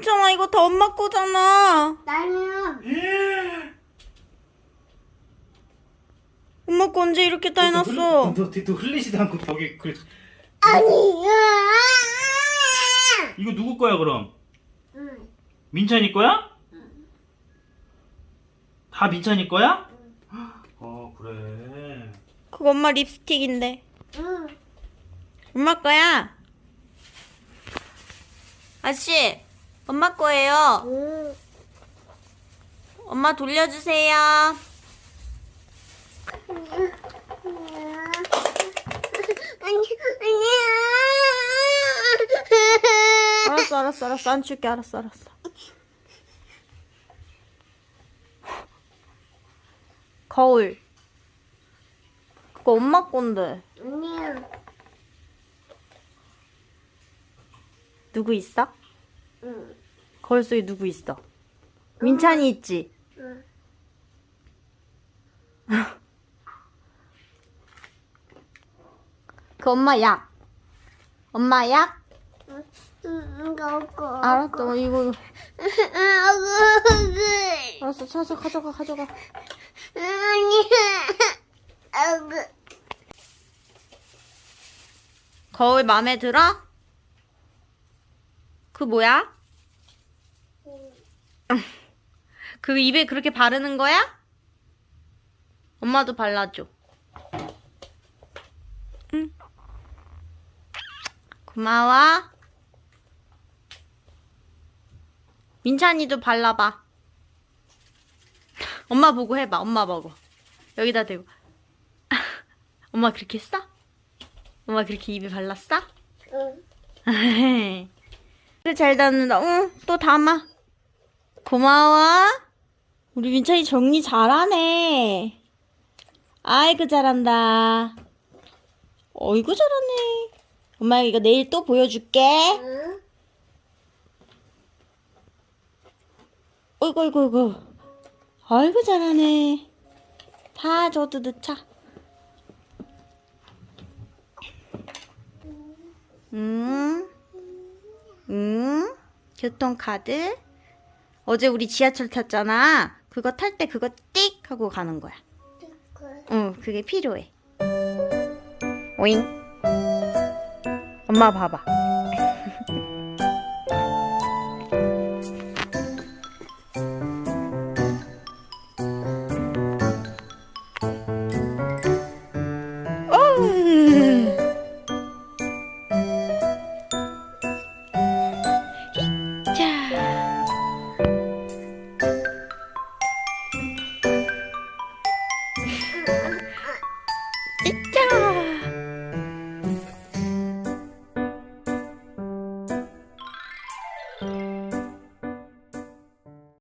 다 엄마 거잖아. 나는 엄마 거 언제 이렇게 다 해놨어? 너, 너, 너 흘리지도 않고 벽에 그래. 아니야. 이거 누구 거야 그럼? 응. 민찬이 거야? 다 민찬이 거야? 어 그래. 그거 엄마 립스틱인데. 응. 엄마 거야. 아씨, 엄마 거예요. 응. 엄마 돌려주세요. 아니 아니야. 알았어, 알았어, 알았어. 안 줄게. 알았어, 알았어. 거울. 그거 엄마 건데. 아니야. 누구 있어? 응. 거울 속에 누구 있어? 민찬이 있지? 응. 그 엄마 약. 엄마 약? 응. 이거 알았어, 이거. 아구. 알았어, 찾아, 가져가, 가져가. 거울 마음에 들어? 그 뭐야? 그 입에 그렇게 바르는 거야? 엄마도 발라줘. 응. 고마워. 민찬이도 발라봐. 엄마 보고 해봐. 엄마 보고. 여기다 대고. 엄마 그렇게 했어? 엄마 그렇게 입에 발랐어? 응. 잘 담는다. 응, 또 담아. 고마워. 우리 민찬이 정리 잘하네. 아이고 잘한다. 어이구 잘하네. 엄마 이거 내일 또 보여줄게. 응. 어이구 어이구 어이구. 아이고 잘하네. 다 저도 넣자. 음. 음. 교통카드. 어제 우리 지하철 탔잖아. 그거 탈 때 그거 띡 하고 가는 거야. 응, 그게 필요해. 오잉. 엄마 봐봐.